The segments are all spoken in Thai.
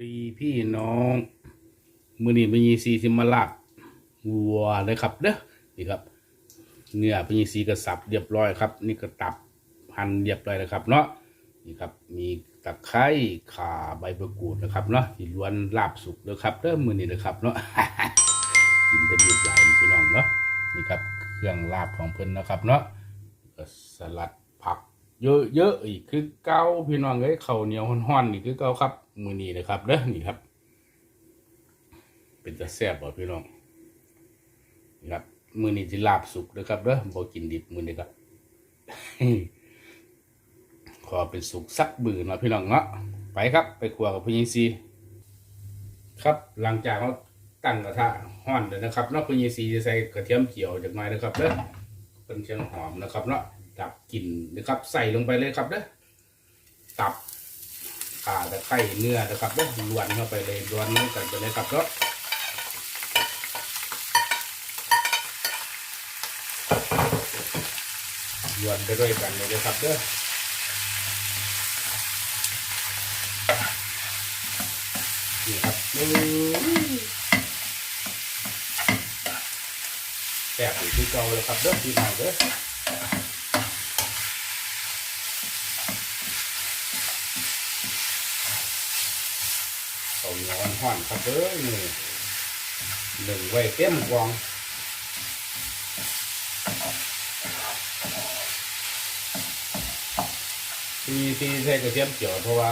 ดีพี่น้อง มือนี้เป็นยีซีสิมาลาบวัวเลยครับเด้อนี่ครับ เนื้อเป็นยีซีกระสับเรียบร้อยครับ นี่ก็ตับหั่นเรียบร้อยแล้วครับ เนาะนี่ครับ มีตะไคร้ข่าใบมะกรูดนะครับเนาะที่ล้วนลาบสุกเลยครับเด้อมือนี้นะครับเนาะกินแต่ดีหลายพี่น้องเนาะนี่ครับ เครื่องลาบของเพิ่นนะครับ เนาะสลัดผัก เยอะๆอีกคือเก้าพี่น้องเอ้ยข้าเหนียวห้อนๆนี่คือเก้าครับ มือนี้นะครับเด้อนี่ครับ เป็นจะแซ่บบ่พี่น้องนี่ครับ มือนี้ที่ลาบสุกนะครับเด้อบ่กินดิบมือนี้ครับขอเป็นสุกสักบืนนะพี่น้องเนาะไปครับ ไปครัวกับพี่ยิงซีครับหลังจากเขาตั้งกระทะห้อนเลยนะครับเนาะพี่ยิงซีจะใส่กระเทียมเจียวจากหน่อยนะครับเด้อเป็นเชียงหอมนะครับเนาะ ดับกลิ่นนะครับ ใส่ลงไปเลยครับเด้อตับขาตะไคร้เนื้อนะครับเด้อล้วนเข้าไปเลยล้วนน้ำกันไปเลยครับเนาะยวนไปด้วยกันเลยนะครับเด้อนี่ครับอื้อแซ่บอยู่ที่เก่าเลยครับเด้อพี่น้องเด้อเอาเห่อนๆครับเด้อนี่หนึ่งไว้เต็มกวงทีที่ใช้กระเทียมเจียวเพราะว่า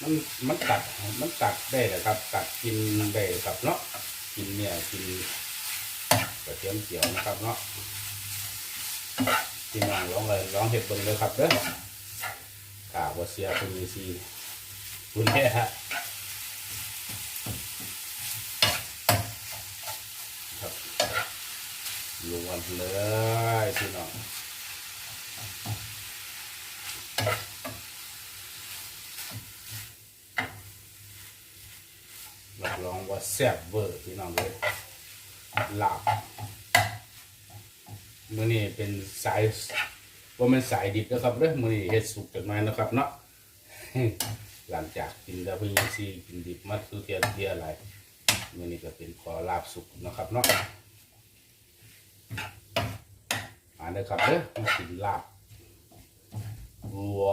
มันมันตัดมันตัดได้นะครับ ตัดกินได้ครับเนาะกินเนี่ยกินกระเทียมเจียวนะครับเนาะที่งานร้องเลยร้องเห็ดเบิ่งเลยครับเด้อกาบเสียคุณมีซีคุณแม่ฮะครับ เลยพี่น้องรับรองว่าแซ่บเวอร์พี่น้องเลยหลาบมือนี้เป็นสายว่ามันสายดิบนะครับเด้อมือนี้เฮ็ดสุกจักหน่อยนะครับเนาะหลังจากกินแล้วเพิ่ยังซีกินดิบมาสุเทียนเทียอะไรมือนี้ก็เป็นขอลาบสุกนะครับเนาะ มาเด้ครับเด้อมากินลาบวัว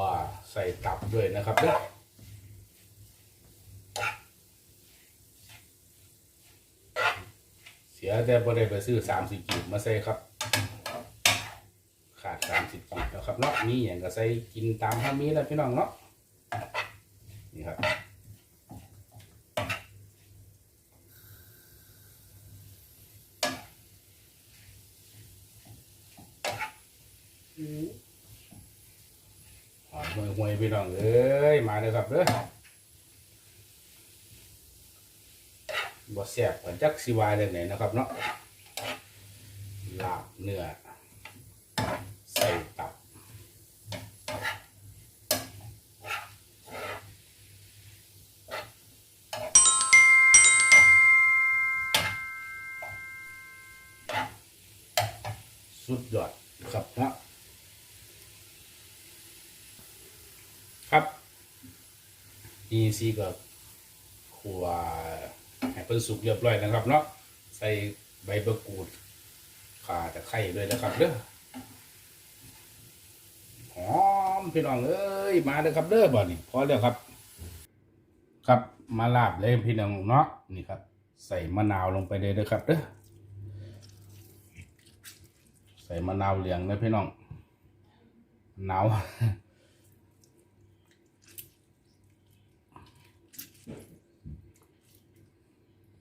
ใส่ตับด้วยนะครับเด้อเสียแต่บ่ได้ไปซื้อสามสิบกีบมาใส่ครับ ขาดสามสิบกีบแล้วครับเนาะมีอย่างก็ใส่กินตามท่ามีแล้วพี่น้องเนาะนี่ครับ หอมห่วยพี่น้องเอ้ยมาเลยครับเด้อบ่แซ่บกันจักสิวายเลยไหนนะครับเนาะลาบเนื้อใส่ตับสุดยอดครับเนาะครับ อีซีก็ขัวให้เพิ่นสุกเรียบร้อยนะครับเนาะใส่ใบมะกรูดข่าตะไคร้ด้วยนะครับเด้อหอมพี่น้องเอ้ยมาเด้อครับเด้อบ่นี่พอแล้วครับ ครับมาลาบเลยพี่น้องเนาะนี่ครับ ใส่มะนาวลงไปเลยเด้อครับเด้อใส่มะนาวเหลืองนะพี่น้องมะนาว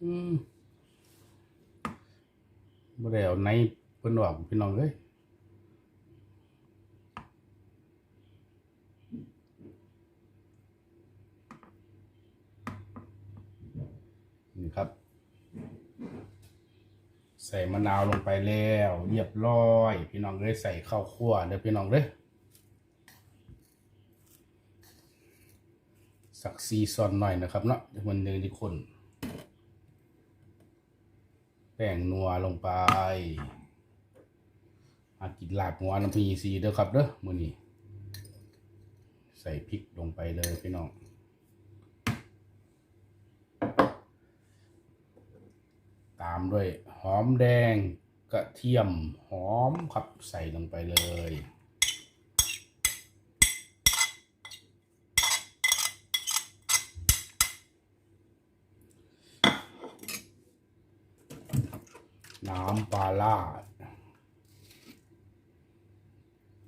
อืมบ่ได้เอาในเพิ่นออกพี่น้องเอ้ยนี่ครับ ใส่มะนาวลงไปแล้วเรียบร้อย พี่น้องเอ้ยใส่ข้าวคั่วเด้อพี่น้องเด้อสักซีซอนหน่อยนะครับเนาะเดี๋ยวมันเนื้อที่คน ป้งนัวลงไป มากินลาบหัวน้ำพีซีเด้อครับเด้อมือนี้ ใส่พริกลงไปเลยพี่น้องตามด้วยหอมแดงกระเทียมหอมครับใส่ลงไปเลย น้ำปลาล่า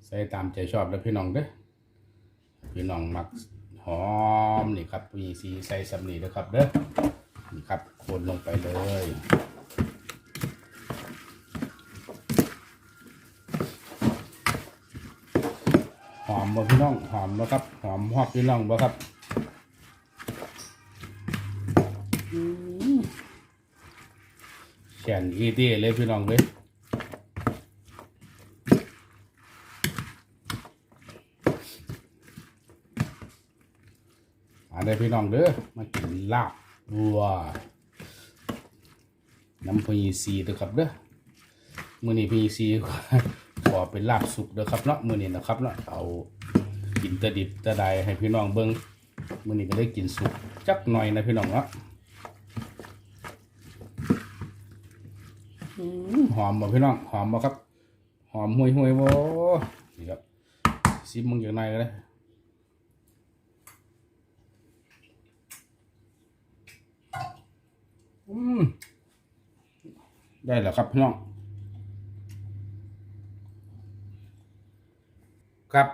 ใส่ตามใจชอบแล้วพี่น้องเด้อพี่น้องมักหอมนี่ครับมีสีใส่สำนีนะครับเด้อนี่ครับคนลงไปเลยหอมบ่พี่น้องหอมบ่ครับ หอมหอบพี่น้องบ่ครับ แขนอีเดีเลยพี่น้องเลยมาเลยพี่น้องเด้อมากินลาบวัวน้ำพีซีเด้อครับเด้อมือนี้พีซีขอเป็นลาบสุกเด้อครับเนาะมือนี้นะครับเนาะเอากินตะดิบตะใดให้พี่น้องเบิ่งมือนี้ก็ได้กินสุกจักหน่อยนะพี่น้องเนาะอืม หอมบ่พี่น้องหอมบ่ครับ หอมห่วยห่วยบ่นี่ครับซิมมึงอย่างไรก็ได้อืมได้แล้วครับพี่น้องครับ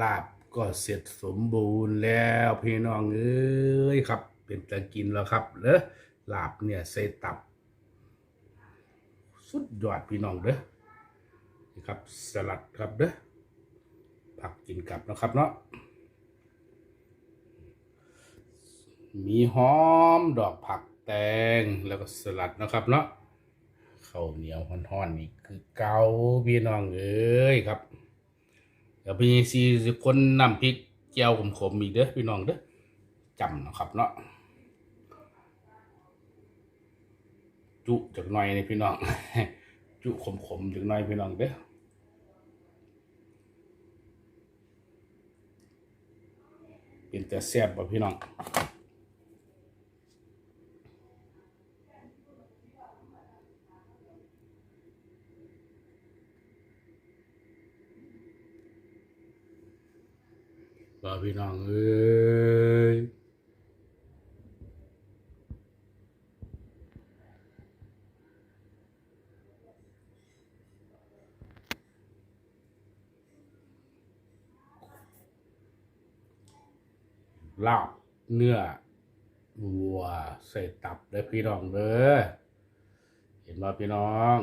ลาบก็เสร็จสมบูรณ์แล้วพี่น้องเอ้ยครับ เป็นตะกินแล้วครับเด้อลาบเนี่ยใส่ตับ สุดยอดพี่น้องเด้อนี่ครับสลัดครับเด้อผักกินกับนะครับเนาะมีหอมดอกผักแตงแล้วก็สลัดนะครับเนาะข้าวเหนียวห่อนๆนี่คือเกาพี่น้องเอ้ยครับเดี๋ยวพี่ซีสิคนนำพริกแก้วขมๆอีกเด้อพี่น้องเด้อจำนะครับเนาะ จุจากหน่อยนี่พี่น้อง จุขมๆจากหน่อยพี่น้องเด้อเป็นแต่แซ่บบ่พี่น้องบ่พี่น้องเอ้ย ลาบเนื้อวัวใส่ตับเด้อพี่น้องเด้อเห็นบ่พี่น้อง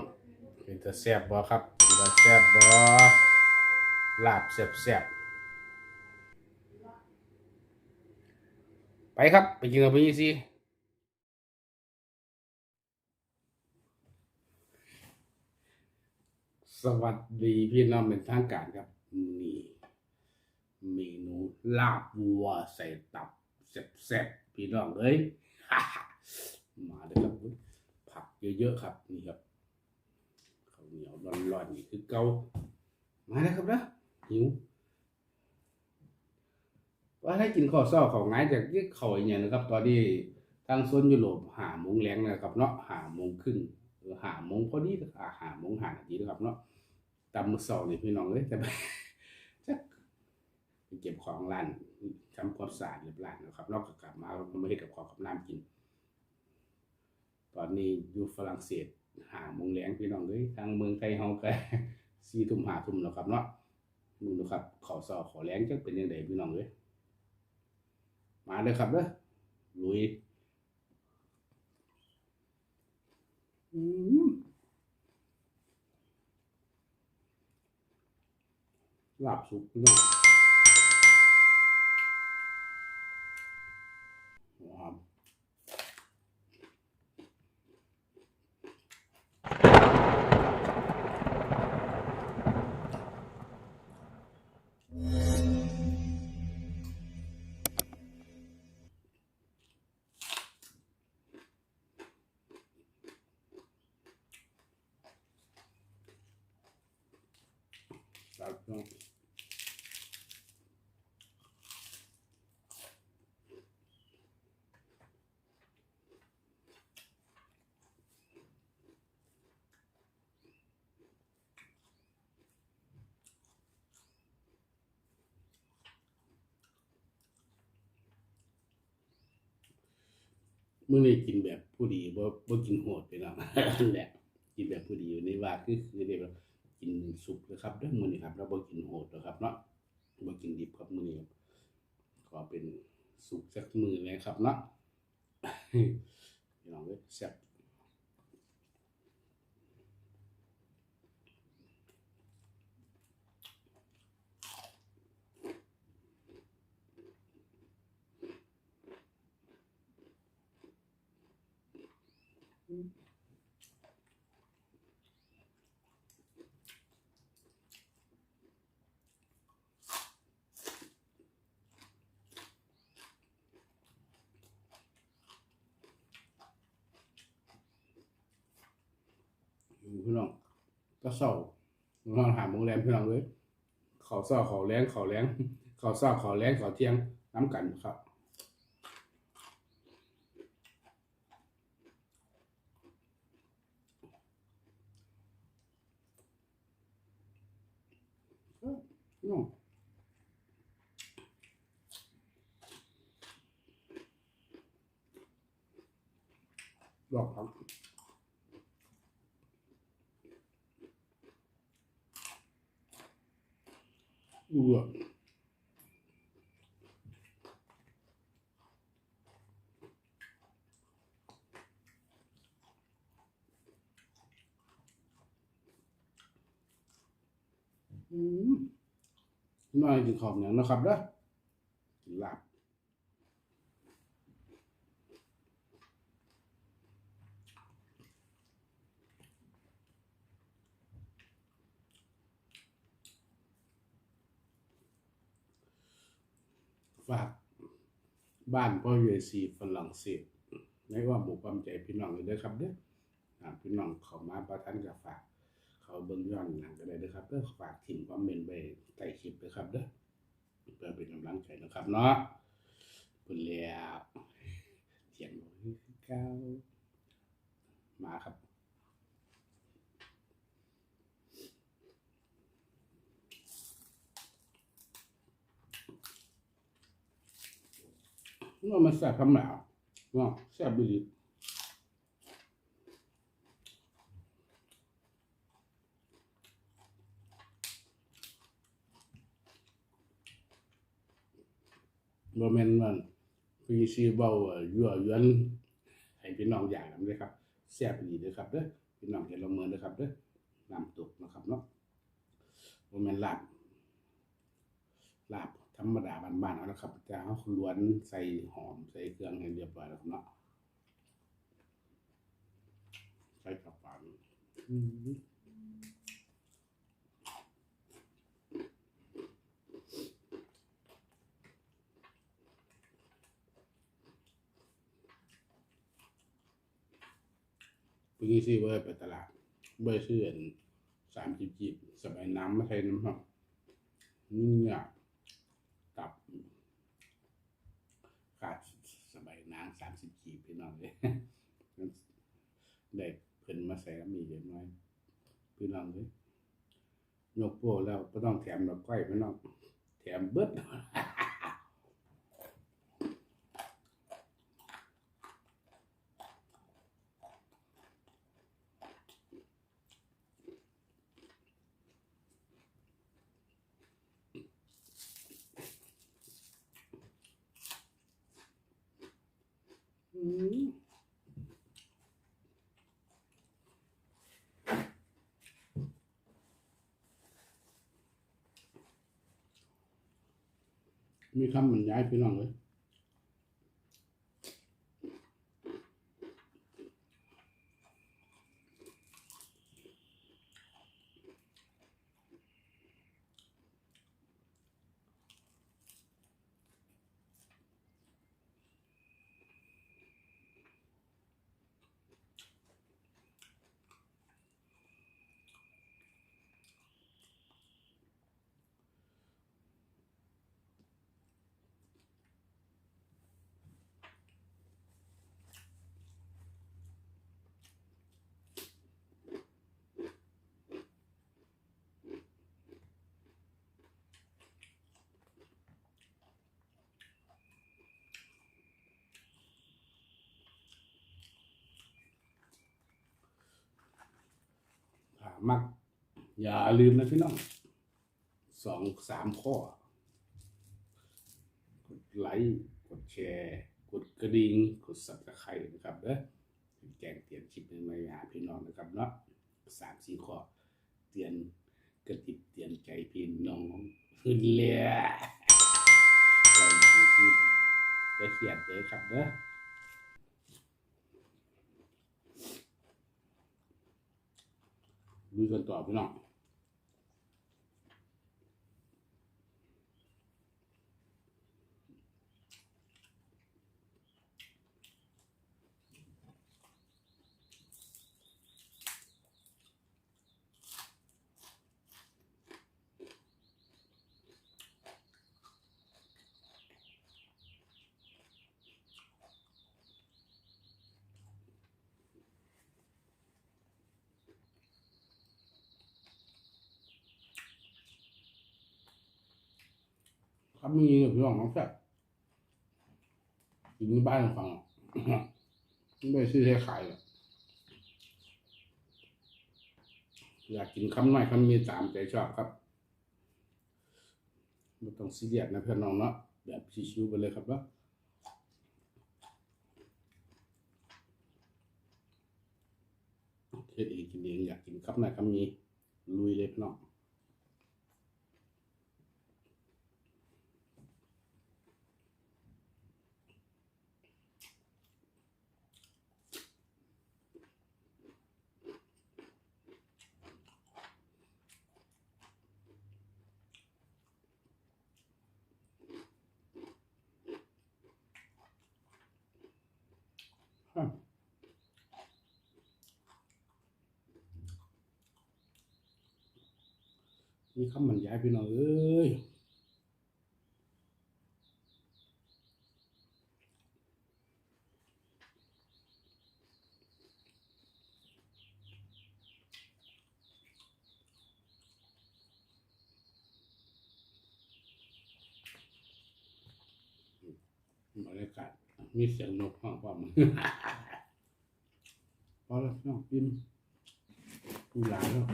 เป็นแต่แซ่บบ่ครับเป็นแต่แซ่บบ่ลาบแซ่บๆไปครับ ไปกินกับพี่ซีสวัสดีพี่น้องเป็นทางการครับนี่ เมนูลาบวัวใส่ตับแซ่บๆพี่น้องเอ้ยมาเลยครับผักเยอะๆครับนี่ครับข้าวเหนียวร้อนๆนี่คือเกามาเลยครับนะหิวว่าให้กินข้าวเช้าข้าวง่ายจากที่เขาอย่างเงี้ยนะครับ ตอนนี้ทางโซนยุโรปหาโมงแรงนะครับเนาะหาโมงครึ่งหรือหาโมงพอดีหาโมงหานาทีนะครับเนาะตามมือเช้านี่พี่น้องเอ้ยจะไป ไปเก็บของร้านทำความสะอาดเรียบร้อยนะครับนอกจากกลับมาเราก็มาเฮ็ดกับข้าวกับน้ำกิน ตอนนี้อยู่ฝรั่งเศสหาโมงแรงพี่น้องเอ้ยทางเมืองไทยเฮาก็สี่ทุ่มห้าทุ่มแล้วครับเนาะมึงดูครับข้าวเช้าข้าวแรงจักเป็นยังไงพี่น้องเอ้ยมาเลยครับเด้อลุยอืมลาบสุกเนาะ เมื่อนี้กินแบบผู้ดีว่ากินโหดไปแล้วนั่นแหละกินแบบผู้ดีอยู่ในว่าคือคือเนี่ย กินสุกนะครับเด้อมื้อนี้ครับแล้วบ่กินโหดนะครับเนาะบ่กินดิบครับมือนี้ขอเป็นสุกสักมื้อนะครับเนาะพี่น้องเอ้ยแซ่บ พี่น้องก็เศร้านอนหาโรงแรมพี่น้องเลยเขาเศร้าเขาแรงเขาแรงเขาเศร้าเขาแรงเขาเที่ยงน้ำกันครับเอ้ยพี่น้องดอกครับ อืออืม น้อยกินขอบหนังนะครับเด้อกินลาบฝากบ้านพ่อเอซีฝรั่งเศสในว่าหมู่ความใจพี่น้องเลยด้อครับเด้อพี่น้องเขามาประทันกับฝาก เขาเบิ่งย้อนหลัง เด้อครับเด้อฝากถิ่มคอมเมนต์ไปใต้คลิปเด้อครับเด้อเพื่อเป็นกำลังใจนะครับเนาะเพิ่นแล้วเสียงบอกคือเก้ามาครับว่ามันแซ่บคำหนาวว่าแซ่บดี บ่แม่นมันพี่ซีเบาเอ่อยั่วยวนให้พี่น้องอย่างนั้นเลยครับแซ่บดีเด้อครับเด้อพี่น้องเห็นลงมือเด้อครับเด้อน้ำตกนะครับเนาะบ่แม่นลาบลาบธรรมดาบ้านๆเอานะครับจะเอาล้วนใส่หอมใส่เครื่องให้เรียบร้อยแล้วครับเนาะใส่กระปัง อืมพี่ซีว่าไปตลาดเบอร์ชื่อนสามสิบจีบสมัยน้ำไม่ใช่น้ำครับเนื้อตับขาดสบายนางสามสิบขีดพี่น้องเลยได้เพิ่นมาใส่มีเยอะน้อยพี่น้องเลยยกโป้แล้วก็ต้องแถมดอกก้อยพี่น้องแถมเบิด อืม มีคำบรรยายพี่น้องเลย มัก อย่าลืมนะพี่น้องสองสามข้อ กดไลค์กดแชร์ กดกระดิ่งกดสับตะไคร้นะครับเด้อแจ้งเตือนคลิปใหม่ๆหาพี่น้องนะครับเนาะสามสี่ข้อเตือนกระติบเตือนใจพี่น้องขึ้นเลยเราอยู่ที่จะเขียนเลยครับเด้อ ดูกันต่อพี่น้อง ครับมีพี่น้องน้องแซ่บอยู่ในบ้านฟังไม่ได้ซื้อให้ขายหรอกอยากกินคำน้อยคำมีตามใจชอบครับไม่ต้องซีเรียสนะเพื่อนน้องเนาะแบบชิวๆไปเลยครับเนาะเฮ็ดเองกินเองอยากกินคำน้อยคำมีลุยเลยพี่น้อง ครับ มีคำบรรยายพี่น้องเอ้ยบรรยากาศมีเสียงนกห้องความพอแล้วน้องกินกูหลายแล้ว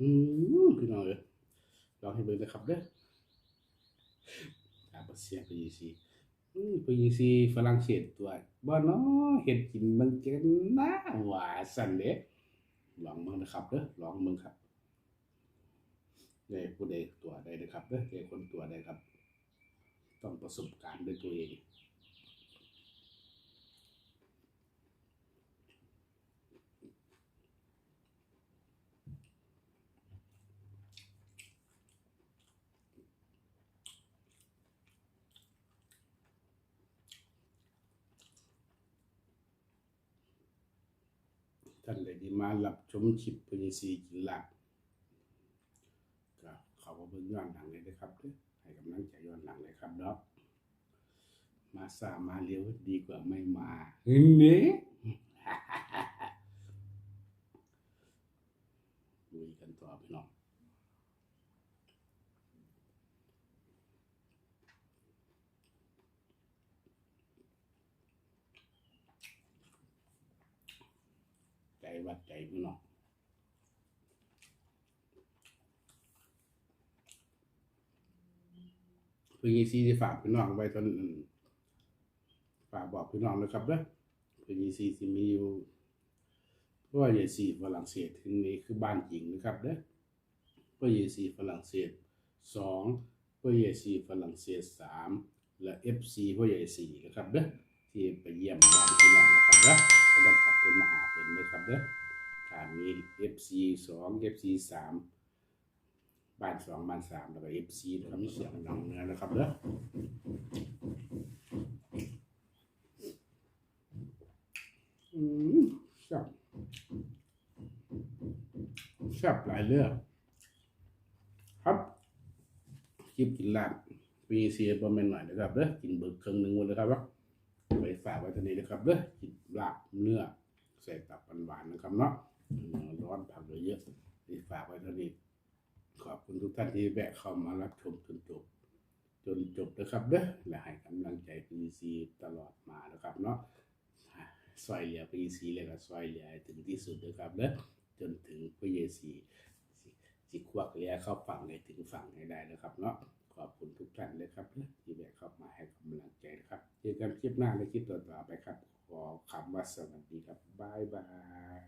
อืมพี่น้องเอ้ยลองให้เบิ่งนะครับเด้ออาบเสียไปยีซีอืมไปยีซีฝรั่งเศสตัวบ่เนาะเห็ดกินมันเก่งนะว่าสั่นเด้ลองเบิ่งนะครับเด้อลองเบิ่งครับได้ผู้ใดตัวใดนะครับเด้อได้คนตัวใดครับ ต้องประสบการณ์ด้วยตัวเอง ท่านใดที่มาหลับชมคลิปพญสีกินหลักก็เขามาเบิ่งย้อนหลังเลยนะครับให้กำลังใจย้อนหลังเลยครับเนาะมาสามาเร็วดีกว่าไม่มาเฮ้ยน่ลุยกันต่อพี่น้องใจ วัดใจพี่น้องเพื่อยี่ซีที่ฝากพี่น้องไว้ตอนฝากบอกพี่น้องนะครับเด้อพื่อยี่ซีที่มีอยู่เพราะว่ายีซีฝรั่งเศสถึงนี้คือบ้านจริงนะครับเด้อเพื่อยี่ซีฝรั่งเศสสองเพื่อยี่ซีฝรั่งเศสสามและเอฟซีเพื่อยี่ซีนะครับเด้อที่ไปเยี่ยมบ้านพี่น้องนะครับเด้อ เป็นมาหาเป็นนะครับเด้อถ้ามีเอฟซีสองเอฟซีสามบ้านสองบ้านสามแล้วก็เอฟซีนะครับมีเสียงดังเนื้อนะครับเด้ออืมแซ่บแซ่บหลายเรื่องครับคลิปกินลาบมีเสียประมาณหน่อยนะครับเด้อกินเบิกครึ่งหนึ่งวันเลยครับว่าไปฝากไว้ทีนี้นะครับเด้อกินลาบเนื้อ ส่ตับหวานๆนะครับเนาะร้อนผักเยอะๆไปฝากไว้ทีนี้ขอบคุณทุกท่านที่แวะเข้ามารับชมจนจบ จนจบนะครับเด้อและให้กำลังใจพีซีตลอดมานะครับเนาะซอยเหลือพยีสีเลยก็ซอยเหลือถึงที่สุดนะครับเนอะจนถึงพยีสีสิสิควักเรือเข้าฝั่งให้ถึงฝั่งให้ได้นะครับเนาะขอบคุณทุกท่านเลยครับเนอะที่แวะเข้ามาให้กำลังใจนะครับเจอกันคลิปหน้าในคลิปต่อๆไปครับ ขอคำว่าสวัสดีครับ บ๊ายบาย